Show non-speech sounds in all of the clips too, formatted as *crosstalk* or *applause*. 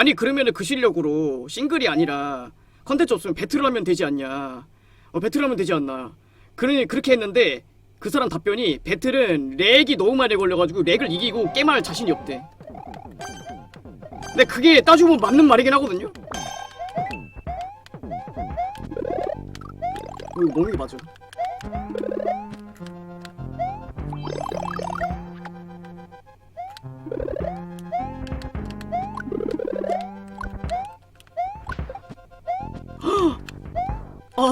아니 그러면은 그 실력으로 싱글이 아니라 컨텐츠 없으면 배틀을 하면 되지 않냐? 어 배틀을 하면 되지 않나? 그러니 그렇게 했는데 그 사람 답변이 배틀은 렉이 너무 많이 걸려가지고 렉을 이기고 게임할 자신이 없대. 근데 그게 따지고 보면 맞는 말이긴 하거든요. 어, 이거 먹는 게 맞아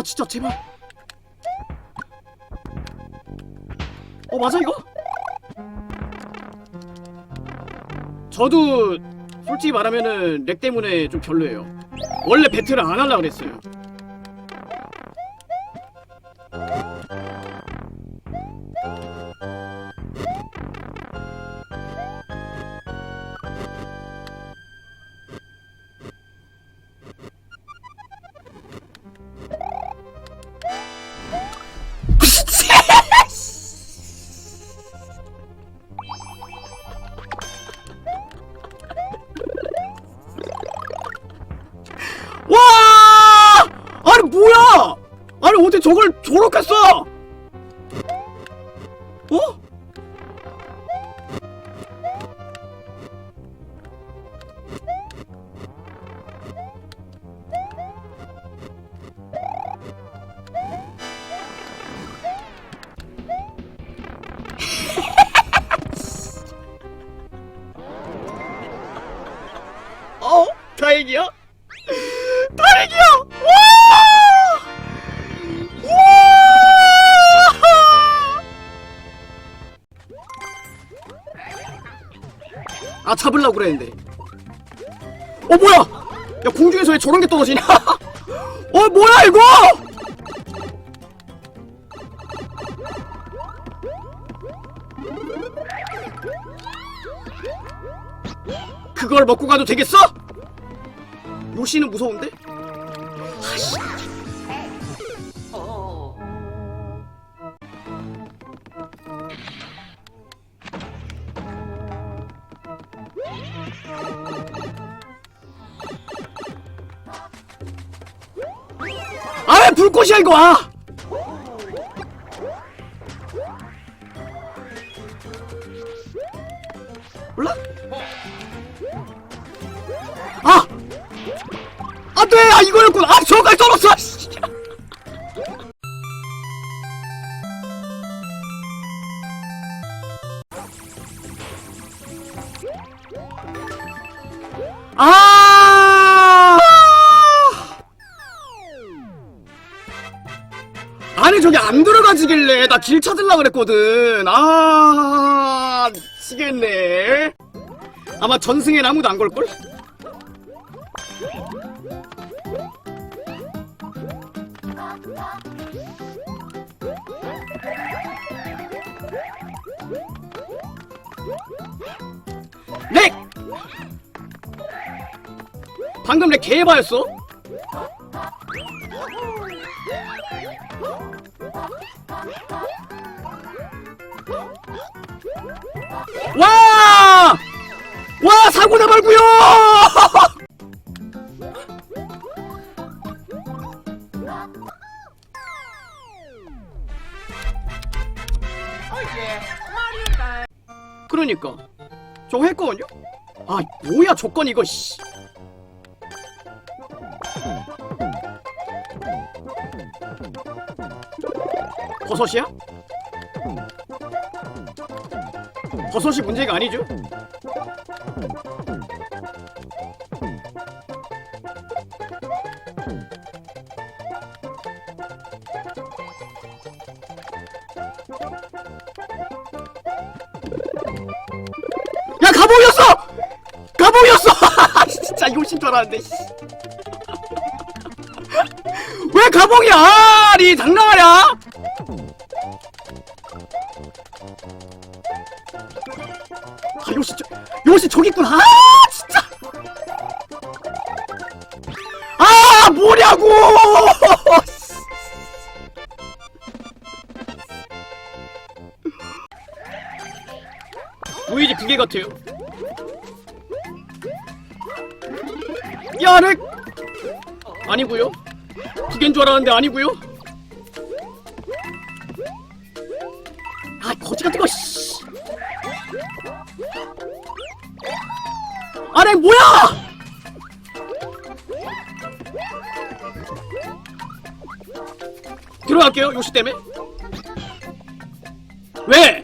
진짜 제발. 어 맞아 이거? 저도 솔직히 말하면은 렉 때문에 좀 별로예요. 원래 배틀을 안 하려고 그랬어요 어떻게 저걸 저렇게 써? 어? 잡으려고 그랬는데 어 뭐야! 야 공중에서 왜 저런 게 떨어지냐? *laughs* 어 뭐야 이거! 그걸 먹고 가도 되겠어? 요시는 무서운데? 아왜 꽃이야 이거 아! 몰라? 아! 안돼! 아 이거였구나! 아 저까지 떨었어! 씨. 아! 저기 안 들어가지길래 나 길 찾으려 그랬거든 아 미치겠네 아마 전승엔 아무도 안 걸걸? 렉! 방금 렉 개해봐였어? 말고요! 그러니까 저거 했거든요? 아 뭐야 조건 이거 씨. 버섯이야? 버섯이 문제가 아니죠? 줄 알았는데 씨. *laughs* 왜 가봉이야! 아 니 장난하냐? 아 요시 저 요시 저기 있구나 아 진짜 아 뭐냐고 *laughs* 보이지 그게 같아요 야 렉! 아니고요 두 개인 줄 알았는데 아니고요 아 거지 같은 거 씨. 아 렉 뭐야 들어갈게요 요시 때문에 왜?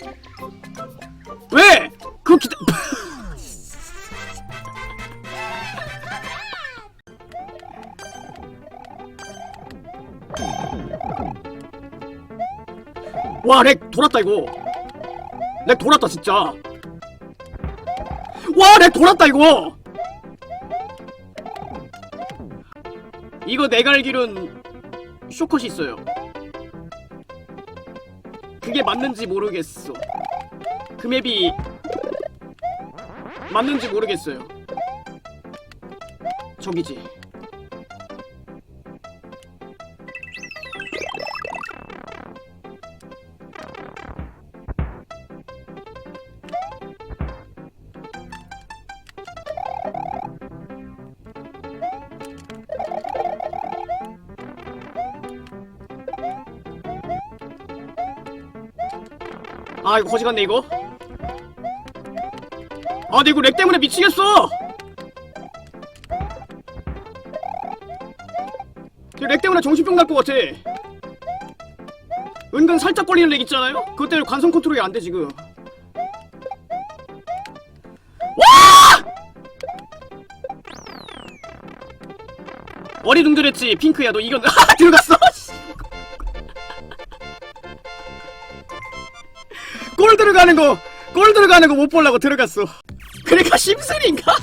와, 렉 돌았다 이거. 렉 돌았다 진짜. 와, 렉 돌았다 이거. 이거 내가 알기론 쇼컷이 있어요. 그게 맞는지 모르겠어. 그 맵이 맞는지 모르겠어요. 저기지. 아 이거 거지 같네 이거? 아 근데 이거 렉 때문에 미치겠어! 이렉 때문에 정신병 날 것 같아. 은근 살짝 걸리는 렉 있잖아요? 그것 때문에 관성 컨트롤이 안 돼 지금. 와! 어리둥절했지 핑크야. 너 이건 아 *laughs* 들어갔어 골 들어가는 거, 골 들어가는 거 못 보려고 들어갔어. 그러니까 심슨인가?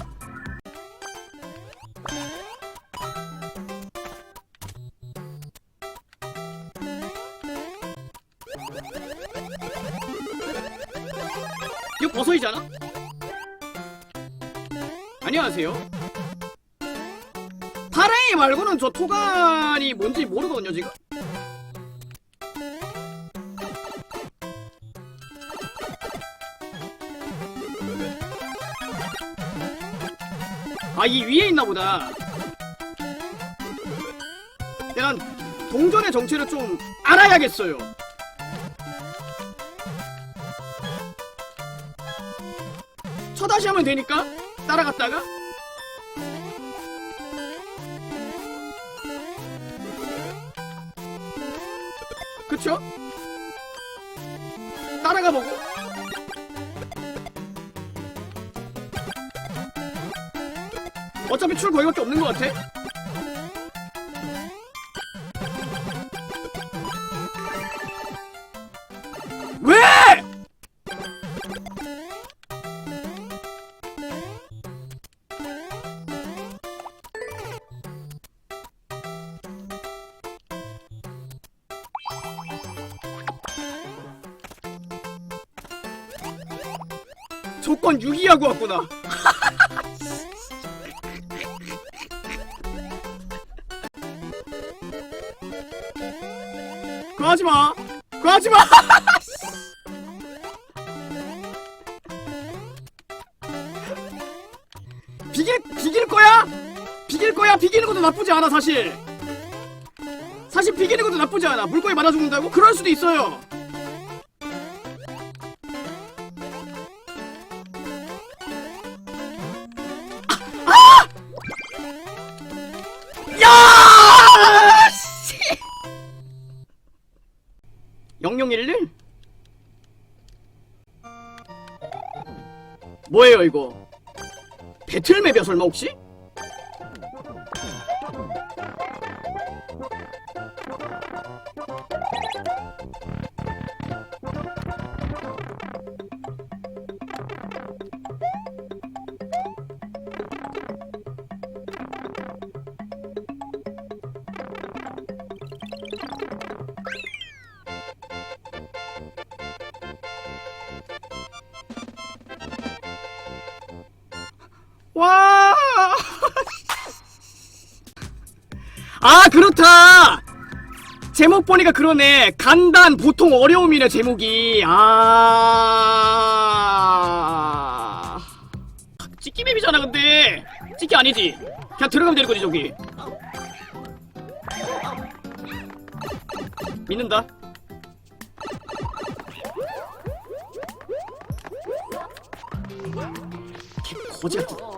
이거 버섯이잖아? 안녕하세요. 파랭이 말고는 저 토간이 뭔지 모르거든요, 지금? 아, 이 위에 있나 보다. 내가 동전의 정체를 좀 알아야겠어요. 쳐다시 하면 되니까 따라갔다가 그쵸? 따라가 보고 어차피 출 거기밖에 없는 것 같아. 왜? 조건 유기하고 왔구나. 그거 하지 마. 그거 하지 마. *laughs* 비길 비길 거야? 비길 거야? 비기는 것도 나쁘지 않아 사실. 사실 비기는 것도 나쁘지 않아. 물고기 많아 죽는다고? 그럴 수도 있어요. 0011? 뭐예요 이거? 배틀맵이야 설마 혹시? 와! 아, 그렇다! 제목 보니까 그러네. 간단, 보통, 어려움이네, 제목이. 아. 찍기 맵이잖아, 근데. 찍기 아니지. 그냥 들어가면 되는 거지 저기 믿는다 개 거지 같은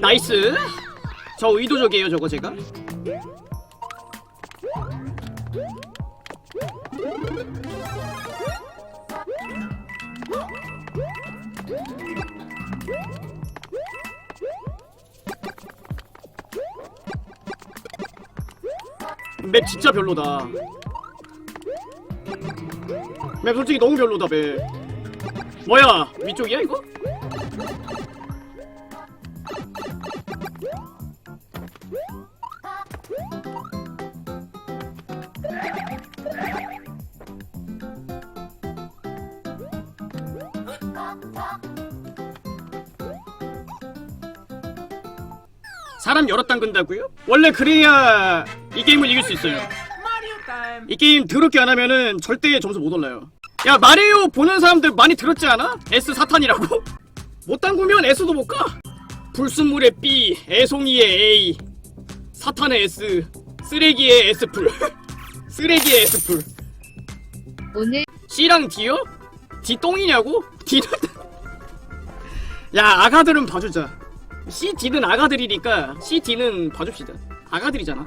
나이스. 저 의도적이에요 저거 제가. 맵 진짜 별로다 맵 솔직히 너무 별로다 맵 뭐야 위쪽이야 이거? 사람 여러 땅 근다고요? 원래 그래야 이 게임을 이길 수 있어요. 이 게임 더럽게 안 하면은 절대 점수 못 올라요. 야 마리오 보는 사람들 많이 들었지 않아? S 사탄이라고? 못 당구면 S도 못 가. 불순물의 B, 애송이의 A, 사탄의 S, 쓰레기의 S풀, *laughs* 쓰레기의 S풀. 오늘 C랑 D요? D 똥이냐고? D는 *laughs* 야 아가들은 봐주자 C, D는 아가들이니까 C, D는 봐줍시다 아가들이잖아